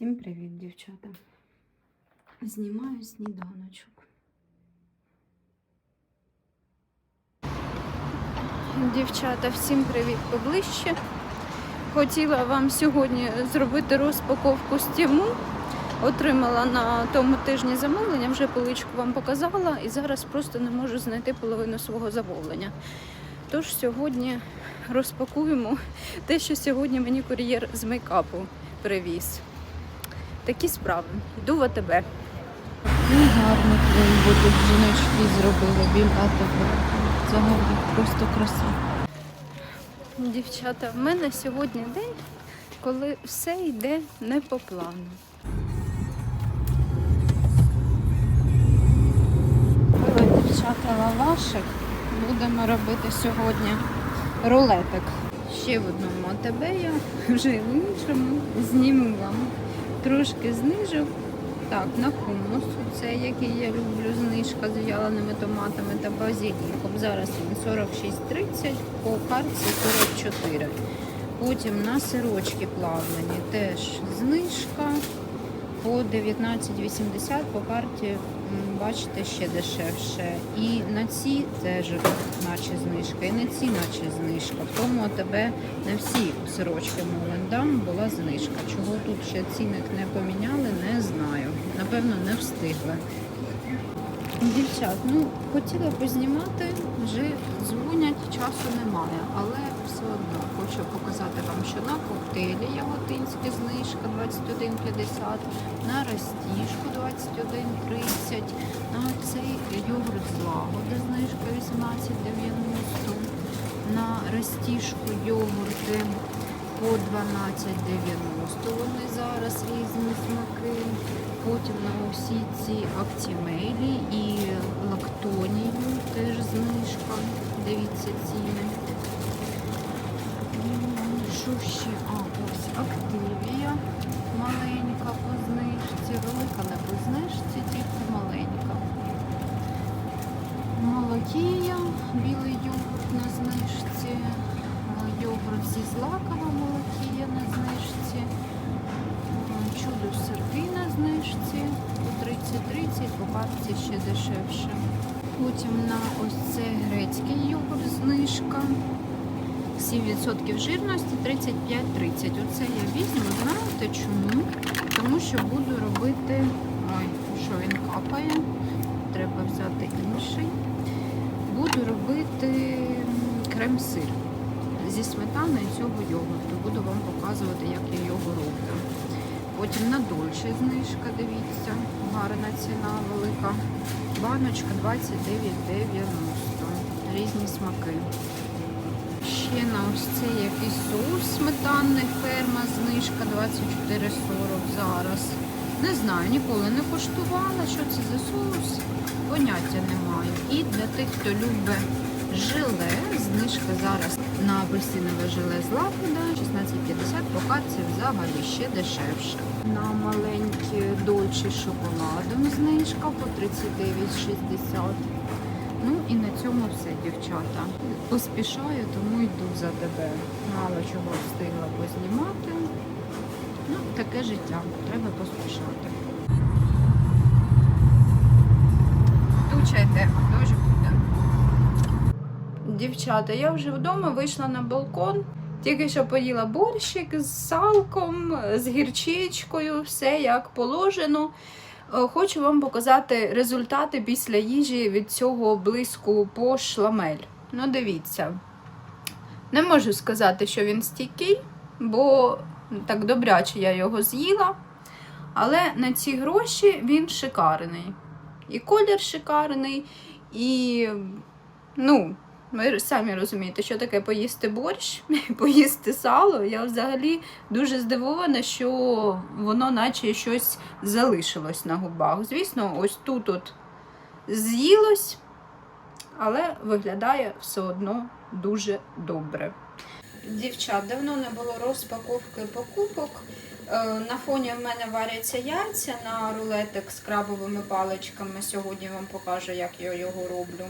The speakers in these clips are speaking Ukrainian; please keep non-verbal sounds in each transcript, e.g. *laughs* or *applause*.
Всім привіт, дівчата. Знімаю сніданочок. Дівчата, всім привіт поближче. Хотіла вам сьогодні зробити розпаковку з Тіму. Отримала на тому тижні замовлення, вже поличку вам показала, і зараз просто не можу знайти половину свого замовлення. Тож сьогодні розпакуємо те, що сьогодні мені кур'єр з мейкапу привіз. Такі справи. Йду в АТБ. Ну, гарно твої будуть жіночки зробили біля тебе. Взагалі просто краса. Дівчата, в мене сьогодні день, коли все йде не по плану. Дівчата лавашик. Будемо робити сьогодні рулетик. Ще в одному АТБ я вже в іншому зніму вам. Трошки знижу. Так, на хумус, це який я люблю, знижка з в'яленими томатами та базиліком. Зараз він 46,30, по карті 44. Потім на сирочки плавлені теж знижка по 19,80, по карті, бачите, ще дешевше. І на ці теж наче знижка, і на ці наче знижка. Тому тебе на всі сорочки Молендам була знижка. Чого тут ще цінник не поміняли, не знаю. Напевно, не встигли. Дівчат, ну хотіла познімати, вже дзвонять, часу немає, але все одно хочу показати вам, що на коктейлі яготинські знижка 21,50, на растіжку 21,30, на цей йогурт з лагоди знижка 18,90, на растіжку йогурти по 12,90 вони зараз різні смаки. Потім на усі ці актімелі і лактонію теж знижка. Дивіться ціни. Що ще? А, ось активія маленька по знижці, велика не по знижці, тільки маленька. Молокія, білий йогурт на знижці, йогурт зі злакова молокія на знижці. Чудо сирки на знижці по 30-30, по картці ще дешевше. Потім на ось це грецький йогурт знижка. 7% жирності 35-30. Оце я візьму, знаєте чому? Тому що буду робити. Ой, що він капає. Треба взяти інший. Буду робити крем-сир зі сметаною цього йогурту. Буду вам показувати, як я його роблю. Потім на дольше знижка, дивіться, гарна ціна велика. Баночка 29,90. Різні смаки. Ще на ось цей якийсь соус сметанний ферма, знижка 24,40 зараз. Не знаю, ніколи не коштувала, що це за соус, поняття немає. І для тих, хто любить желе, знижка зараз на апельсинове желе з лагода 16,50, по картці взагалі ще дешевше. На маленькі дольчі шоколадом знижка по 39,60. Ну і на цьому все, дівчата. Поспішаю, тому йду за тебе. Мало чого встигла познімати. Ну, таке життя, треба поспішати. Тучайте, дуже. Дівчата, я вже вдома вийшла на балкон. Тільки що поїла борщик з салком, з гірчичкою, все як положено. Е, Хочу вам показати результати після їжі від цього блиску пош ламель. Ну, дивіться. Не можу сказати, що він стійкий, бо так добряче я його з'їла. Але на ці гроші він шикарний. І колір шикарний, і, ну, ви самі розумієте, що таке поїсти борщ, *laughs* поїсти сало. Я взагалі дуже здивована, що воно наче щось залишилось на губах. Звісно, ось тут от з'їлось, але виглядає все одно дуже добре. Дівчат, давно не було розпаковки покупок. Е, На фоні в мене варяться яйця на рулетик з крабовими паличками. Сьогодні вам покажу, як я його роблю.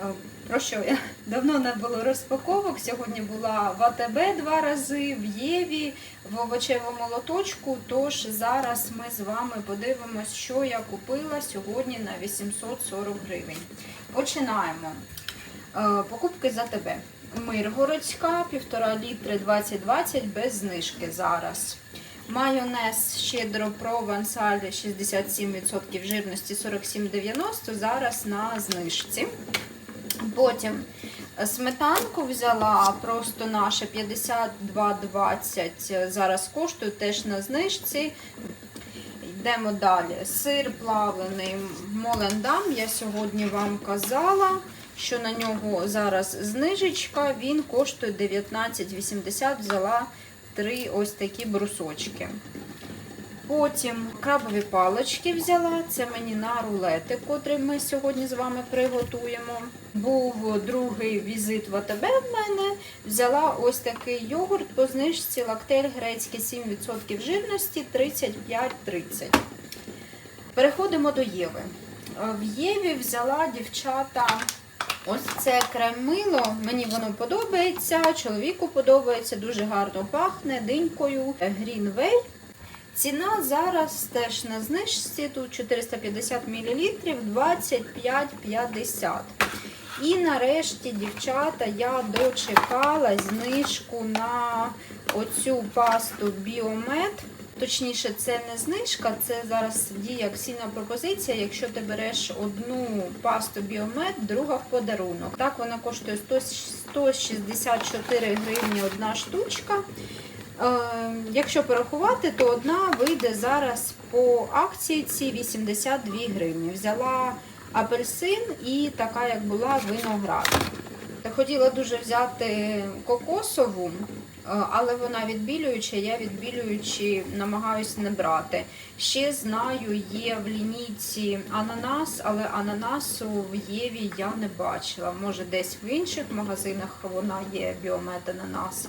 Е, Про що я? Давно не було розпаковок. Сьогодні була в АТБ два рази, в Єві, в овочевому лоточку. Тож зараз ми з вами подивимось, що я купила сьогодні на 840 гривень. Починаємо. Е, Покупки за тебе. Миргородська, 1,5 літри 2020 без знижки зараз. Майонез щедро провансаль 67% жирності 47,90 зараз на знижці. Потім е, сметанку взяла просто наша 52,20 зараз коштує теж на знижці. Йдемо далі. Сир плавлений Молендам. Я сьогодні вам казала, що на нього зараз знижечка. Він коштує 19,80. Взяла три ось такі брусочки. Потім крабові палички взяла. Це мені на рулети, котрий ми сьогодні з вами приготуємо. Був другий візит в АТБ в мене. Взяла ось такий йогурт по знижці лактель грецький 7% жирності 35,30. Переходимо до Єви. В Єві взяла дівчата ось це крем-мило. Мені воно подобається, чоловіку подобається, дуже гарно пахне динькою. Greenway. Ціна зараз теж на знижці, тут 450 мл 25,50. І нарешті, дівчата, я дочекала знижку на оцю пасту Біомед. Точніше, це не знижка, це зараз діє акційна пропозиція. Якщо ти береш одну пасту Біомед, друга в подарунок. Так вона коштує 164 гривні одна штучка. Е, Якщо порахувати, то одна вийде зараз по акції ці 82 гривні. Взяла апельсин і така, як була, виноград. Хотіла дуже взяти кокосову, е, але вона відбілююча, я відбілюючи намагаюся не брати. Ще знаю, є в лінійці ананас, але ананасу в Єві я не бачила. Може, десь в інших магазинах вона є біомет ананас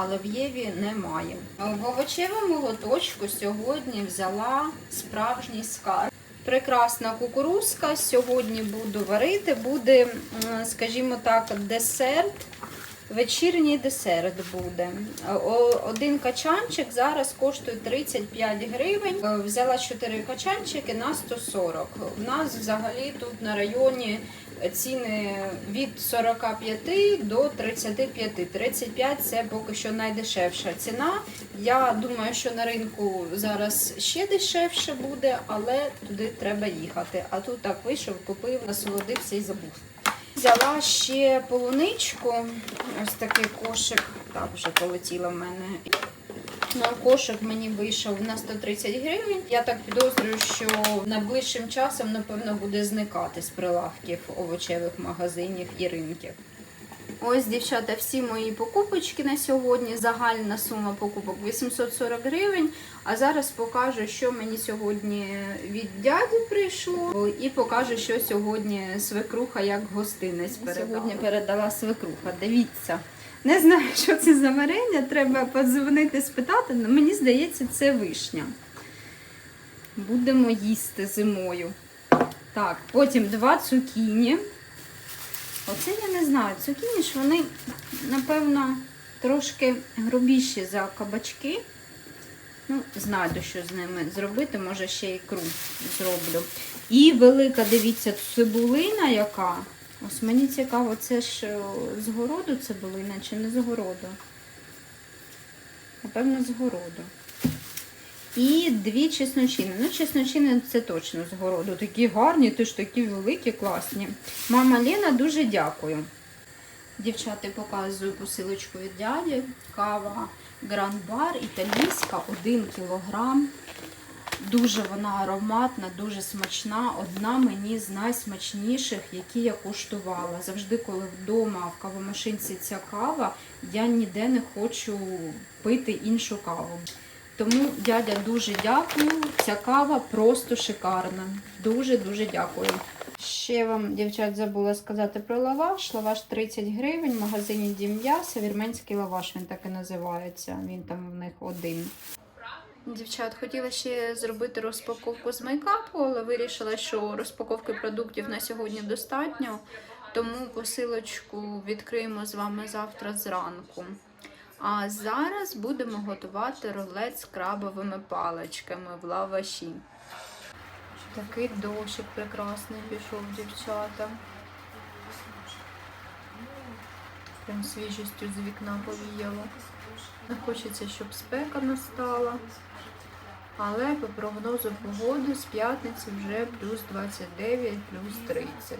але в Єві немає. В овочевому лоточку сьогодні взяла справжній скарб. Прекрасна кукурузка. Сьогодні буду варити. Буде, скажімо так, десерт. Вечірній десерт буде. Один качанчик зараз коштує 35 гривень. Взяла 4 качанчики на 140. У нас взагалі тут на районі ціни від 45 до 35. 35 це поки що найдешевша ціна. Я думаю, що на ринку зараз ще дешевше буде, але туди треба їхати. А тут так вийшов, купив, насолодився і забув. Взяла ще полуничку, ось такий кошик, так вже полетіла в мене. Ну, кошик мені вийшов на 130 гривень. Я так підозрюю, що найближчим часом, напевно, буде зникати з прилавків овочевих магазинів і ринків. Ось, дівчата, всі мої покупочки на сьогодні. Загальна сума покупок 840 гривень. А зараз покажу, що мені сьогодні від дяді прийшло, і покажу, що сьогодні свекруха як гостинець передала. Сьогодні передала свекруха. Дивіться. Не знаю, що це за варення, треба подзвонити, спитати, але мені здається, це вишня. Будемо їсти зимою. Так, потім два цукіні. Оце я не знаю. Цукіні ж вони, напевно, трошки грубіші за кабачки. Ну, знайду, що з ними зробити, може ще ікру зроблю. І велика, дивіться, цибулина яка. Ось мені цікаво, це ж е, з городу цибулина чи не з? Напевно, з городу. І дві чесночини. Ну, чесночини це точно з городу. Такі гарні, теж такі великі, класні. Мама Лена, дуже дякую. Дівчата, показую посилочку від дяді. Кава Гранд Бар, італійська, 1 кілограм. Дуже вона ароматна, дуже смачна. Одна мені з найсмачніших, які я куштувала. Завжди, коли вдома в кавомашинці ця кава, я ніде не хочу пити іншу каву. Тому, дядя, дуже дякую. Ця кава просто шикарна. Дуже-дуже дякую. Ще вам, дівчат, забула сказати про лаваш. Лаваш 30 гривень в магазині Дім м'яса. Вірменський лаваш він так і називається. Він там в них один. Дівчат, хотіла ще зробити розпаковку з мейкапу, але вирішила, що розпаковки продуктів на сьогодні достатньо. Тому посилочку відкриємо з вами завтра зранку. А зараз будемо готувати рулет з крабовими паличками в лаваші. Такий дощик прекрасний пішов, дівчата. Прям свіжістю з вікна повіяло. Не хочеться, щоб спека настала. Але по прогнозу погоди з п'ятниці вже плюс 29, плюс 30.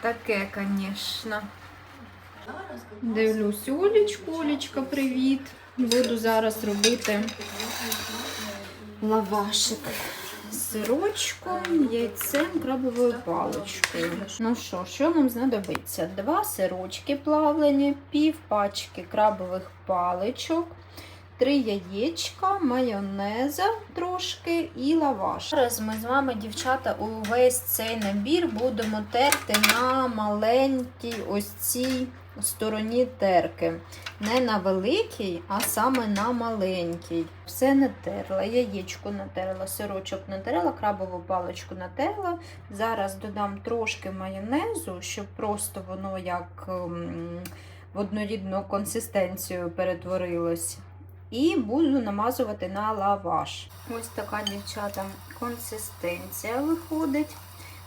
Таке, звісно. Дивлюсь Олічку, Олічка, привіт. Буду зараз робити лавашик з сирочком, яйцем, крабовою паличкою. Ну що, що нам знадобиться? Два сирочки плавлені, пів пачки крабових паличок, три яєчка, майонеза трошки і лаваш. Зараз ми з вами, дівчата, увесь цей набір будемо терти на маленькій ось цій стороні терки. Не на великій, а саме на маленькій. Все натерла, яєчко натерла, сирочок натерла, крабову паличку натерла. Зараз додам трошки майонезу, щоб просто воно як ем, в однорідну консистенцію перетворилось. І буду намазувати на лаваш. Ось така, дівчата, консистенція виходить.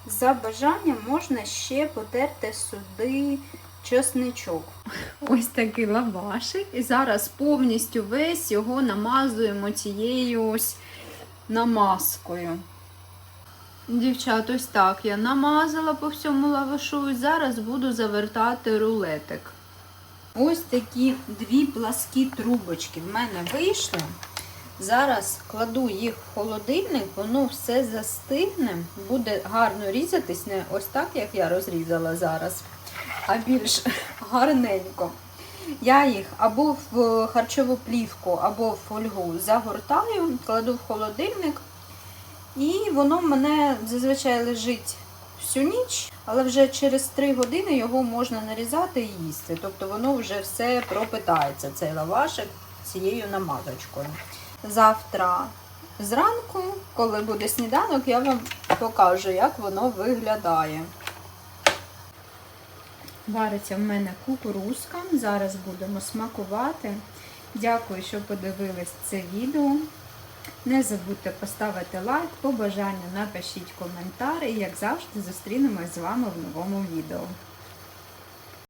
За бажанням можна ще потерти сюди чесничок. Ось такий лавашик. І зараз повністю весь його намазуємо цією ось намазкою. Дівчат, ось так я намазала по всьому лавашу і зараз буду завертати рулетик. Ось такі дві пласкі трубочки в мене вийшли. Зараз кладу їх в холодильник, воно все застигне, буде гарно різатись, не ось так, як я розрізала зараз, а більш *laughs* гарненько. Я їх або в харчову плівку, або в фольгу загортаю, кладу в холодильник, і воно в мене зазвичай лежить всю ніч, але вже через 3 години його можна нарізати і їсти. Тобто воно вже все пропитається, цей лавашик цією намазочкою. Завтра зранку, коли буде сніданок, я вам покажу, як воно виглядає. Вариться в мене кукурузка. Зараз будемо смакувати. Дякую, що подивились це відео. Не забудьте поставити лайк, побажання напишіть коментар і, як завжди, зустрінемось з вами в новому відео.